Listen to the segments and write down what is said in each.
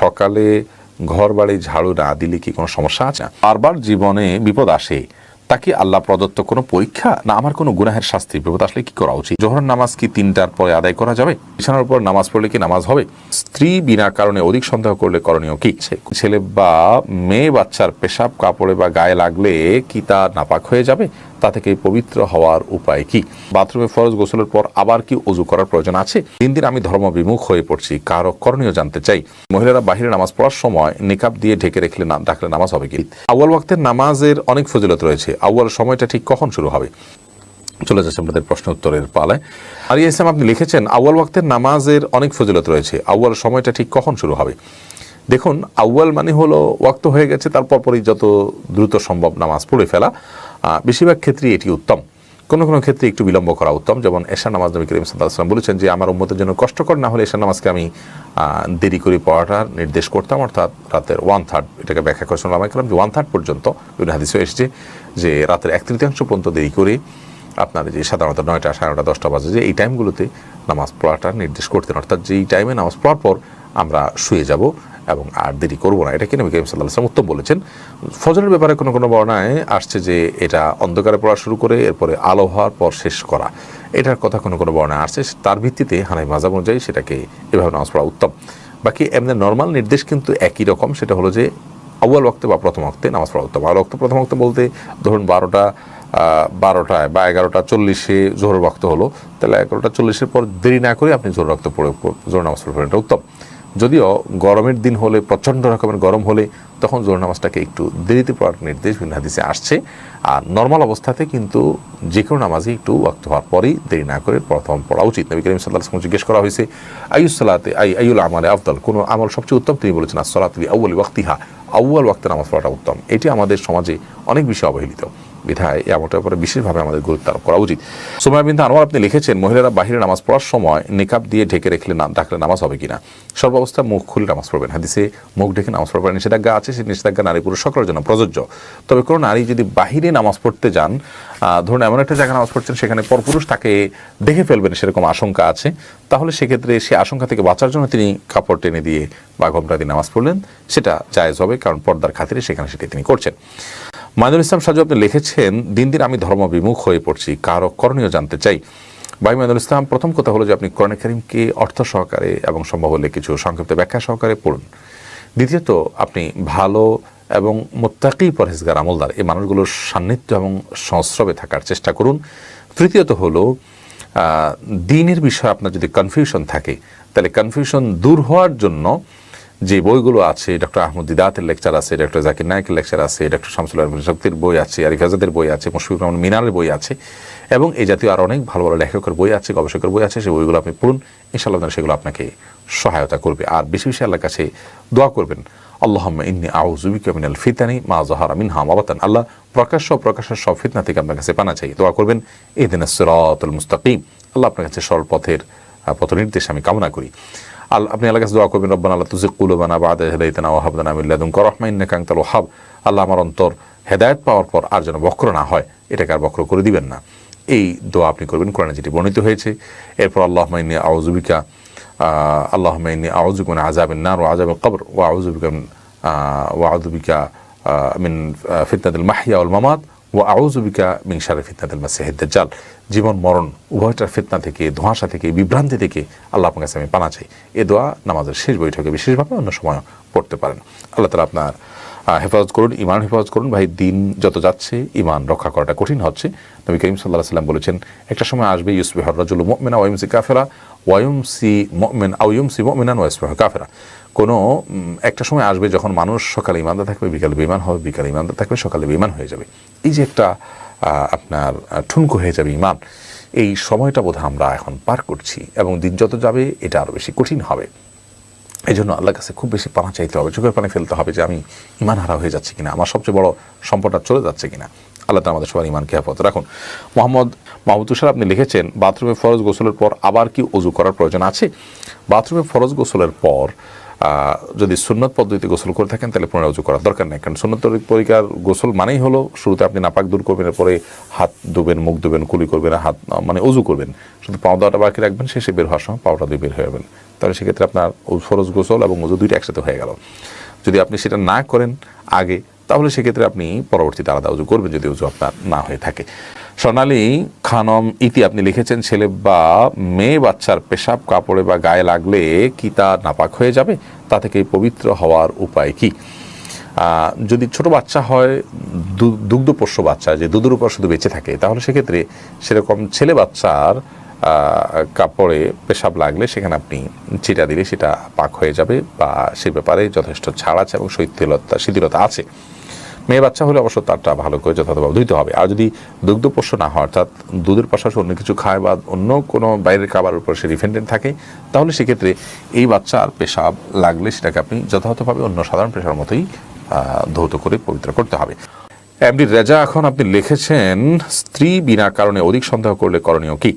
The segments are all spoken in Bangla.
সকালে ঘর বাড়ি ঝাড়ু না দিলে কি কোনো সমস্যা আছে? বারবার জীবনে বিপদ আসে, তা কি আল্লাহ প্রদত্ত কোনো পরীক্ষা? না, আমার কোনো গুনাহের শাস্তি? বিপদ আসলে কি করা উচিত? জোহর নামাজ কি তিনটার পরে আদায় করা যাবে? বিছানার উপর নামাজ পড়লে কি নামাজ হবে? স্ত্রী বিনা কারণে অধিক সন্দেহ করলে করণীয় কি? ছেলে বা মেয়ে বাচ্চার পেশাব, কাপড়ে বা গায়ে লাগলে কি তা নাপাক হয়ে যাবে? তা থেকে পবিত্র হওয়ার উপায় কি? বাথরুমে ফরজ গোসলের পর আবার কি অজু করার প্রয়োজন আছে? দিন দিন আমি ধর্ম বিমুখ হয়ে পড়ছি, কারও করণীয় জানতে চাই। মহিলারা বাহিরে নামাজ পড়ার সময় নিকাব দিয়ে ঢেকে রেখলে ডাকলে নামাজ হবে কি? আউয়াল ওয়াক্তের নামাজের অনেক ফজিলত রয়েছে। আউয়াল সময়টা ঠিক কখন শুরু হবে? চলে যাচ্ছে আমাদের প্রশ্ন উত্তরের পালায়। আর ইসলাম, আপনি লিখেছেন, আউয়াল ওয়াক্তের নামাজের অনেক ফজিলত রয়েছে। আউয়াল সময়টা ঠিক কখন শুরু হবে? দেখুন, আউয়াল মানে হলো, ওয়াক্ত হয়ে গেছে, তারপর পরই যত দ্রুত সম্ভব নামাজ পড়ে ফেলা। বেশিরভাগ ক্ষেত্রেই এটি উত্তম। কোনো কোনো ক্ষেত্রে একটু বিলম্ব করা উত্তম। যেমন এশা নামাজ নবী করিম সাল্লাম বলেছেন যে, আমার উম্মতের জন্য কষ্টকর না হলে এশা নামাজকে আমি দেরি করে পড়াটার নির্দেশ করতাম। অর্থাৎ রাতের ওয়ান থার্ড এটাকে ব্যাখ্যা করেছেন আমি করলাম যে ওয়ান থার্ড পর্যন্ত বিভিন্ন হাদিসে এসেছে যে, রাতের এক তৃতীয়াংশ পর্যন্ত দেরি করে আপনার যে সাধারণত নয়টা, সাড়ে নটা দশটা বাজে যে, এই টাইমগুলোতে নামাজ পড়াটা নির্দেশ করতেন। অর্থাৎ যেই টাইমে নামাজ পড়ার পর আমরা শুয়ে যাব এবং আর দেরি করব না। এটাকে নবী করিম সাল্লাহ সাল্লাম উত্তম বলেছেন? ফজরের ব্যাপারে কোনো কোনো বর্ণায় আসছে যে এটা অন্ধকারে পড়া শুরু করে এরপরে আলো হওয়ার পর শেষ করা। এটার কথা কোনো কোনো বর্ণায় আসছে, তার ভিত্তিতে হানাই মাজাব অনুযায়ী সেটাকে এভাবে নামাজ পড়া উত্তম। বাকি এমনি নর্মাল নির্দেশ কিন্তু একই রকম, সেটা হলো যে আউয়াল ওয়াক্তে বা প্রথম ওয়াক্তে নামাজ পড়া উত্তম। আউয়াল ওয়াক্তে, প্রথম ওয়াক্তে বলতে ধরুন বারোটা বারোটায় বা এগারোটা চল্লিশে জোহর রক্ত হলো, তাহলে এগারোটা চল্লিশের পর দেরি না করে আপনি জোহর রক্ত পড়ে জোহর নামাজ পড়বেন এটা উত্তম। যদিও গরমের দিন হলে, প্রচণ্ড রকমের গরম হলে তখন জোর নামাজটাকে একটু দেরিতে পড়ার নির্দেশ ভিন্ন হাদিসে আসছে। আর নর্মাল অবস্থাতে কিন্তু যে কোনো নামাজে একটু ওয়াক্ত হওয়ার পরেই দেরি না করে প্রথম পড়া উচিত। নবী করিম সাল্লাহ জিজ্ঞেস করা হয়েছে আইউসালাতে আই আইউল আমালে আফদল? কোনো আমল সবচেয়ে উত্তম? তিনি বলেছেন আসলাতলি আউ্ল ওয়াক্তিহা। আউ্য়াল ওয়াক্তে নামাজ পড়াটা উত্তম। এটি আমাদের সমাজে অনেক বেশি অবহেলিত। বিধায় এই আমলটার উপরে বিশেষভাবে আমাদের গুরুত্ব আরোপ করা উচিত। সময় বিন্দু আনোয়ার আপনি লিখেছেন, মহিলারা বাহিরে নামাজ পড়ার সময় নিকাব দিয়ে ঢেকে রেখলে না ডাকলে নামাজ হবে কিনা? সর্বাবস্থা মুখ খুলে নামাজ পড়বেন। হাদিসে মুখ ঢেকে নামাজ পড়বেন নিষেধাজ্ঞা আছে, সেই নিষেধাজ্ঞা নারী পুরুষ সকলের জন্য প্রযোজ্য। তবে কোনো নারী যদি বাহিরে নামাজ পড়তে যান ধরুন এমন একটা জায়গায় নামাজ পড়ছেন, সেখানে পরপুরুষ তাকে দেখে ফেলবেন সেরকম আশঙ্কা আছে, তাহলে সেক্ষেত্রে সে আশঙ্কা থেকে বাঁচার জন্য তিনি কাপড় টেনে দিয়ে বা ঘোমটা দিয়ে নামাজ পড়লেন, সেটা জায়েজ হবে, কারণ পর্দার খাতিরে সেখানে সেটি তিনি করছেন। মাইনুল ইসলাম সাজু, আপনি লিখেছেন, দিন দিন আমি ধর্ম বিমুখ হয়ে পড়ছি। কারও করণীয় জানতে চাই। ভাই মাইনুল ইসলাম, প্রথম কথা হলো যে আপনি কোরআন করিমকে অর্থ সহকারে এবং সম্ভব হলে কিছু সংক্ষিপ্ত ব্যাখ্যা সহকারে পড়ুন। দ্বিতীয়ত, আপনি ভালো এবং মোত্তাকি পরহেজগার, আমলদার। এই মানুষগুলোর সান্নিধ্য এবং সংস্রবে থাকার চেষ্টা করুন। তৃতীয়ত হলো দিনের বিষয়ে আপনার যদি কনফিউশন থাকে, তাহলে কনফিউশন দূর হওয়ার জন্য যে বইগুলো আছে ডক্টর আহমদ দিদাতের লেকচার আছে ডক্টর জাকির নায়কের লেকচার আছে ডক্টর শামসুল শক্তির বই আছে আরিফ আজাদের বই আছে মুশফিকুর রহমান মিনারের বই আছে এবং এই জাতীয় আর অনেক ভালো ভালো লেখকের বই আছে গবেষকের বই আছে সেই বইগুলো আপনি পড়ুন ইনশাআল্লাহ সেগুলো আপনাকে সহায়তা করবে। আর বেশি বেশি আল্লাহর কাছে দোয়া করবেন আল্লাহম্মা ইন্নি আউজুবিকা মিনাল ফিতানি মা জাহারা মিনহা মাবাতান আল্লাহ প্রকাশ্য প্রকাশের সব ফিতনা থেকে আপনার কাছে পানা চাই। দোয়া করবেন এই দিন সিরাতুল মুস্তাকিম। আল্লাহ আপনার কাছে সরল পথের আহ, পথ নির্দেশ আমি কামনা করি। আপনি আল্লাহ দোয়া করবেন, রব্বান আল্লাহ তুজিক কুলুবানা বাদা হেদাইতানা ওয়াহাবদানা মিল্লাদুন করহমা ইন্নাকা আনতাল ওয়াহাব। আল্লাহ আমার অন্তর হেদায়েত পাওয়ার পর আর যেন বক্র না হয়, এটাকে আর বক্র করে দিবেন না। এই দোয়া আপনি করবেন, কোরআনে যেটি বর্ণিত হয়েছে। এরপর আল্লাহ মাইনি আউজুবিকা আল্লাহ মাইনি আউজুক মানে আজাবিন নার ও আজাব কবর ও আউজুবিকা ও আউজুবিকা মিন ফিতনাতুল মাহিয়া উল মামাত। ও আউজুবিকা শারে ফিতনাতুল মাসিহিদ দাজ্জাল। জীবন, মরণ, উভয়টার ফিতনা থেকে, ধোঁয়াশা থেকে, বিভ্রান্তি থেকে আল্লাহ আপনার কাছে আমি পানা চাই। এ দোয়া নামাজের শেষ বৈঠকে বিশেষভাবে অন্য সময় পড়তে পারেন। আল্লাহ তালা আপনার হেফাজত করুন ইমান হেফাজত করুন। ভাই, দিন যত যাচ্ছে ইমান রক্ষা করাটা কঠিন হচ্ছে। নবী করিম সাল্লাহ সাল্লাম বলেছেন, একটা সময় আসবে ইউসবি হররাজুল মোমেনা ওয়ুমসি কাফেরা। ওয়ুমসি মোমেন আউয়ুমসি মোমেনান ওয়াইসবাহ কাফেরা। কোনো একটা সময় আসবে যখন মানুষ সকালে ইমানদার থাকবে, বিকালে বিমান হবে, বিকালে ইমানদার থাকবে, সকালে বিমান হয়ে যাবে। এই যে একটা আপনার ঠুনকো হয়ে যাবে ইমান এই সময়টা বোধহয় আমরা এখন পার করছি এবং দিন যত যাবে, এটা আরও বেশি কঠিন হবে। এই জন্য আল্লাহর কাছে খুব বেশি পানা চাইতে হবে, চোখের পানি ফেলতে হবে যে আমি ইমান হারা হয়ে যাচ্ছে কিনা, আমার সবচেয়ে বড় সম্পদটা চলে যাচ্ছে কিনা। আল্লাহ তালা আমাদের সবার ইমানকে হেফাজত রাখুন। মোহাম্মদ মাহমুদ তুষার আপনি লিখেছেন, বাথরুমে ফরজ গোসলের পর আবার কি অজু করার প্রয়োজন আছে? বাথরুমে ফরজ গোসলের পর যদি সুন্নত পদ্ধতিতে গোসল করে থাকেন, তাহলে পুনরায় করার দরকার নেই। কারণ সুন্নত পরিকার গোসল মানেই হলো, শুরুতে আপনি নাপাক দূর করবেন, এরপরে হাত ধুবেন, মুখ ধুবেন, কুলি করবেন হাত মানে উজু করবেন। শুধু পাও দেওয়াটা বাকি রাখবেন, শেষে বের হওয়ার সময় পাওটা দিয়ে বের হয়ে যাবেন। তাহলে সেক্ষেত্রে আপনার ফরজ গোসল এবং উজু দুইটা একসাথে হয়ে গেল। যদি আপনি সেটা না করেন আগে, তাহলে সেক্ষেত্রে আপনি পরবর্তীতে আলাদা উজু করবেন, যদি উজু আপনার না হয়ে থাকে। সোনালী, খানম, ইতি আপনি লিখেছেন, ছেলে বা মেয়ে, বাচ্চার পেশাব, কাপড়ে বা গায়ে লাগলে কি তা নাপাক হয়ে যাবে? তা থেকে পবিত্র হওয়ার উপায় কি? যদি ছোট বাচ্চা হয় দুগ্ধপোষ্য বাচ্চা, যে দুধের উপর শুধু বেঁচে থাকে, তাহলে সেক্ষেত্রে সেরকম ছেলে বাচ্চার কাপড়ে পেশাব লাগলে সেখানে আপনি চিটা দিলে সেটা পাক হয়ে যাবে বা সে ব্যাপারে যথেষ্ট ছাড় আছে এবং শৈথিলতা, শিথিলতা আছে। মেয়ে বাচ্চা হলে অবশ্য তারটা ভালো করে যথাযথভাবে ধুইতে হবে। আর যদি দুগ্ধপোষ্য না হয়, অর্থাৎ দুধের পাশাপাশি অন্য কিছু খায় বা অন্য কোনো বাইরের খাবারের উপর সে ডিপেন্ডেন্ট থাকে, তাহলে সেক্ষেত্রে এই বাচ্চার পেশাব লাগলে সেটাকে আপনি যথাযথভাবে অন্য সাধারণ পেশার মতোই ধৌত করে পবিত্র করতে হবে। এমডি রেজা, এখন আপনি লিখেছেন, স্ত্রী বিনা কারণে অধিক সন্দেহ করলে করণীয় কি?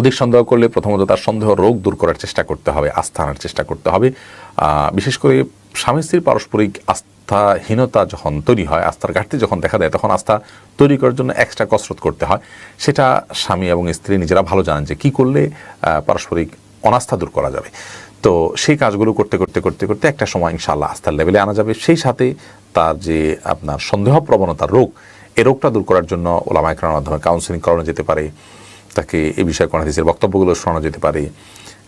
অধিক সন্দেহ করলে প্রথমত তার সন্দেহ রোগ দূর করার চেষ্টা করতে হবে, আস্থা আনার চেষ্টা করতে হবে। বিশেষ করে স্বামী স্ত্রীর পারস্পরিক আস্থাহীনতা যখন তৈরি হয়, আস্থার ঘাটতি যখন দেখা দেয়, তখন আস্থা তৈরি করার জন্য এক্সট্রা কসরত করতে হয়। সেটা স্বামী এবং স্ত্রী নিজেরা ভালো জানেন যে কী করলে পারস্পরিক অনাস্থা দূর করা যাবে। তো সেই কাজগুলো করতে করতে করতে করতে একটা সময় ইনশাল্লাহ আস্থার লেভেলে আনা যাবে। সেই সাথে তার যে আপনার সন্দেহ প্রবণতার রোগ, এ রোগটা দূর করার জন্য ওলামাইকরার মাধ্যমে কাউন্সিলিং করানো যেতে পারে। তাকে এ বিষয়ে কোন হাদিসের বক্তব্যগুলো শোনানো যেতে পারে।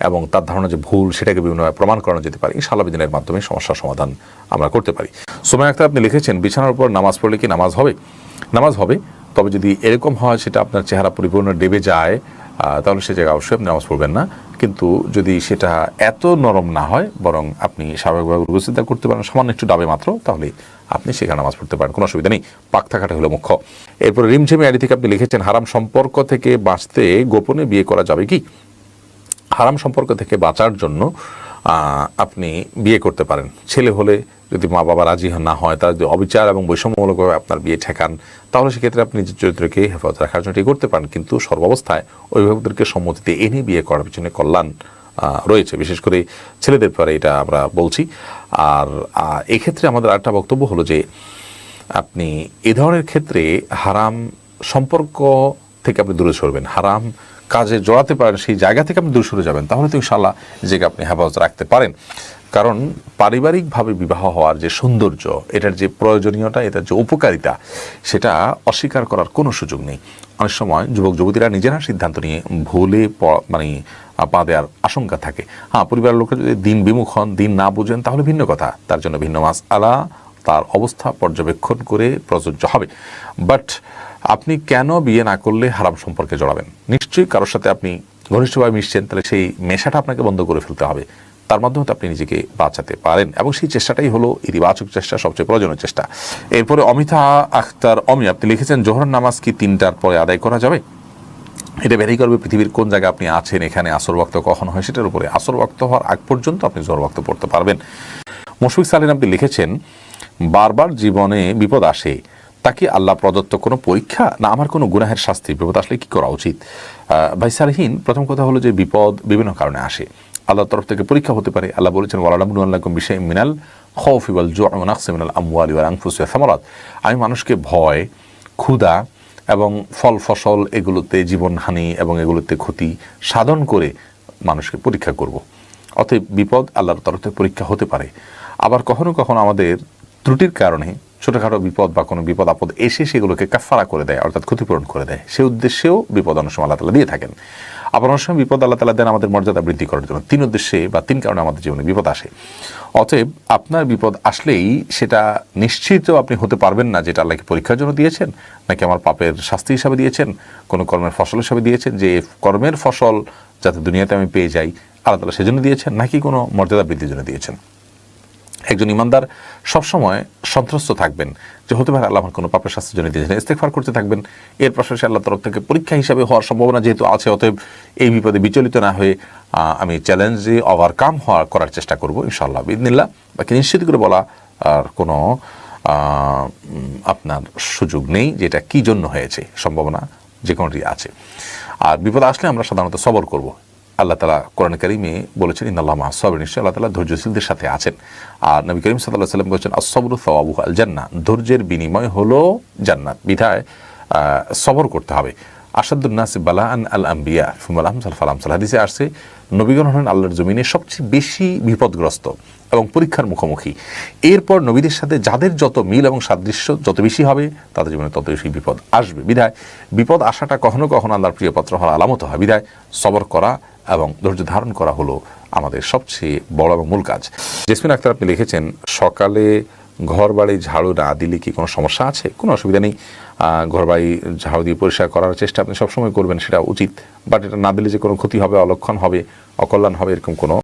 এবং তার ধারণা যে ভুল সেটাকে বিভিন্নভাবে প্রমাণ করানো যেতে পারে। ইনশাআল্লাহ দিনের মাধ্যমে সমস্যার সমাধান আমরা করতে পারি। সময় আক্তার, আপনি লিখেছেন, বিছানার উপর নামাজ পড়লে কি নামাজ হবে? নামাজ হবে, তবে যদি এরকম হয় সেটা আপনার চেহারা পরিপূর্ণ ডেবে যায় তাহলে সে জায়গায় অবশ্যই আপনি নামাজ পড়বেন না। কিন্তু যদি সেটা এত নরম না হয়, বরং আপনি স্বাভাবিকভাবে উপস্থিত করতে পারেন, সামান্য একটু ডাবে মাত্র, তাহলে আপনি সেখানে নামাজ পড়তে পারেন, কোনো অসুবিধা নেই। পাক থাকাটা হলো মুখ্য। এরপর রিমঝিমে আইডি থেকে আপনি লিখেছেন, হারাম সম্পর্ক থেকে বাঁচতে গোপনে বিয়ে করা যাবে কি? হারাম সম্পর্ক থেকে বাঁচার জন্য আপনি বিয়ে করতে পারেন। ছেলে হলে যদি মা বাবা রাজি না হয়, তারা যদি অবিচার এবং বৈষম্যমূলকভাবে আপনার বিয়ে ঠেকান, তাহলে সেক্ষেত্রে আপনি নিজের চরিত্রকে হেফাজত রাখার জন্য এটি করতে পারেন। কিন্তু সর্বাবস্থায় অভিভাবকদেরকে সম্মতিতে এনে বিয়ে করার পিছনে কল্যাণ রয়েছে। বিশেষ করে ছেলেদের পরে এটা আমরা বলছি। আর এক্ষেত্রে আমাদের আরেকটা বক্তব্য হলো যে, আপনি এ ধরনের ক্ষেত্রে হারাম সম্পর্ক থেকে আপনি দূরে সরবেন। হারাম কাজে জড়াতে পারেন, সেই জায়গা থেকে আপনি দূরে সরে যাবেন, তাহলে তো ইনশাল্লাহ নিজেকে আপনি হেফাজত রাখতে পারেন। কারণ পারিবারিকভাবে বিবাহ হওয়ার যে সৌন্দর্য, এটার যে প্রয়োজনীয়তা, এটার যে উপকারিতা, সেটা অস্বীকার করার কোনো সুযোগ নেই। অনেক সময় যুবক, যুবতীরা নিজেরা সিদ্ধান্ত নিয়ে ভুলে মানে পা দেওয়ার আশঙ্কা থাকে। হ্যাঁ পরিবারের লোকের যদি দিন বিমুখ হন, দিন না বুঝেন, তাহলে ভিন্ন কথা। তার জন্য ভিন্ন মাস আলা তার অবস্থা পর্যবেক্ষণ করে প্রযোজ্য হবে। বাট আপনি কেন বিয়ে না করলে হারাম সম্পর্কে জড়াবেন? নিশ্চয়ই কারোর সাথে আপনি ঘনিষ্ঠভাবে মিশছেন, তাহলে সেই মেশাটা আপনাকে বন্ধ করে ফেলতে হবে। তার মাধ্যমে আপনি নিজেকে বাঁচাতে পারেন। এবং সেই চেষ্টাটাই হলো ইতিবাচক চেষ্টা, সবচেয়ে প্রয়োজনীয় চেষ্টা। এরপরে অমিতা আখতার অমি, আপনি লিখেছেন জোহর নামাজ কি তিনটার পরে আদায় করা যাবে? এটা ভ্যারি করবে পৃথিবীর কোন জায়গায় আপনি আছেন, এখানে আসর বক্ত কখন হয় সেটার উপরে। আসর বক্ত হওয়ার আগ পর্যন্ত আপনি জোহর বক্ত পড়তে পারবেন। মুশফিক সালিন আপনি লিখেছেন বারবার জীবনে বিপদ আসে, তা কি আল্লাহ প্রদত্ত কোনো পরীক্ষা? না, আমার কোনো গুনাহের শাস্তি? বিপদ আসলে কি করা উচিত? ভাই সালহীন, প্রথম কথা হলো যে বিপদ বিভিন্ন কারণে আসে। আল্লাহর তরফ থেকে পরীক্ষা হতে পারে। আল্লাহ বলেছেন ওয়ালামুন আল্লাহকুম বিষয় মিনাল খৌফ ইওয়াল জু নাকসে মিনাল সামারাত। আমি মানুষকে ভয়, ক্ষুধা এবং ফল ফসল এগুলোতে জীবনহানি এবং এগুলোতে ক্ষতি সাধন করে মানুষকে পরীক্ষা করব। অতএব বিপদ আল্লাহর তরফ থেকে পরীক্ষা হতে পারে। আবার কখনো কখনো আমাদের ত্রুটির কারণে ছোটোখাটো বিপদ বা কোনো বিপদ আপদ এসে সেগুলোকে কাফারা করে দেয়, অর্থাৎ ক্ষতিপূরণ করে দেয়। সে উদ্দেশ্যেও বিপদ অনেক সময় আল্লাহ তালা দিয়ে থাকেন। আবার অনেক সময় বিপদ আল্লাহ তালা দেন আমাদের মর্যাদা বৃদ্ধি করার জন্য। তিন উদ্দেশ্যে বা তিন কারণে আমাদের জীবনে বিপদ আসে। অতএব আপনার বিপদ আসলেই সেটা নিশ্চিত আপনি হতে পারবেন না যেটা আল্লাহকে পরীক্ষার জন্য দিয়েছেন, নাকি আমার পাপের শাস্তি হিসাবে দিয়েছেন, কোনো কর্মের ফসল হিসাবে দিয়েছেন, যে কর্মের ফসল যাতে দুনিয়াতে আমি পেয়ে যাই, আল্লাহ তালা সেজন্য দিয়েছেন, নাকি কোনো মর্যাদা বৃদ্ধির জন্য দিয়েছেন। একজন ইমানদার সবসময় সন্ত্রস্ত থাকবেন। যে হতে পারে আল্লাহ আমার কোনো পাপের শাস্তির জন্য দিয়েছেন ইস্তেকফার করতে থাকবেন। এর পাশাপাশি আল্লাহ তরফ থেকে পরীক্ষা হিসাবে হওয়ার সম্ভাবনা যেহেতু আছে, অতএব এই বিপদে বিচলিত না হয়ে আমি চ্যালেঞ্জে ওভারকাম হওয়া করার চেষ্টা করব, ইনশাআল্লাহ বিদিনিল্লাহ বাকি নিশ্চিত করে বলা আর কোনো আপনার সুযোগ নেই যে এটা কী জন্য হয়েছে, সম্ভাবনা যে কোনোটি আছে। আর বিপদ আসলে আমরা সাধারণত সবর করব। আল্লাহ তালা কোরআন কারিমে বলেছেন ইন্দাল্লাহ মাহসাব নিশ্চয় আল্লাহ তালা ধৈর্যশীলদের সাথে আছেন। আর নবী করিম সাল্লাহ সাল্লাম বলছেন আসবরু সওয়াবু আল জান্না ধৈর্যের বিনিময় হলো জান্নাত। বিধায় সবর করতে হবে। আসাদুন্নাস বালাআন আল আম্বিয়া ফুমাল আহমসাল ফালাম হাদিসে আসছে, নবীগণ হলেন আল্লাহর জমিনে সবচেয়ে বেশি বিপদগ্রস্ত এবং পরীক্ষার মুখোমুখি। এরপর নবীদের সাথে যাদের যত মিল এবং সাদৃশ্য যত বেশি হবে, তাদের জীবনে তত বেশি বিপদ আসবে। বিধায়, বিপদ আসাটা কখনো কখনো আল্লাহর প্রিয়পত্র হওয়ার আলামত হয়। বিধায়, সবর করা এবং ধৈর্য ধারণ করা হলো আমাদের সবচেয়ে বড় এবং মূল কাজ। জেসমিন আক্তার, আপনি লিখেছেন, সকালে ঘর বাড়ি ঝাড়ু না দিলে কি কোনো সমস্যা আছে? কোনো অসুবিধা নেই। ঘর বাড়ি ঝাড়ু দিয়ে পরিষ্কার করার চেষ্টা আপনি সবসময় করবেন, সেটা উচিত। বাট এটা না দিলে যে কোনো ক্ষতি হবে, অলক্ষণ হবে, অকল্যাণ হবে, এরকম কোনো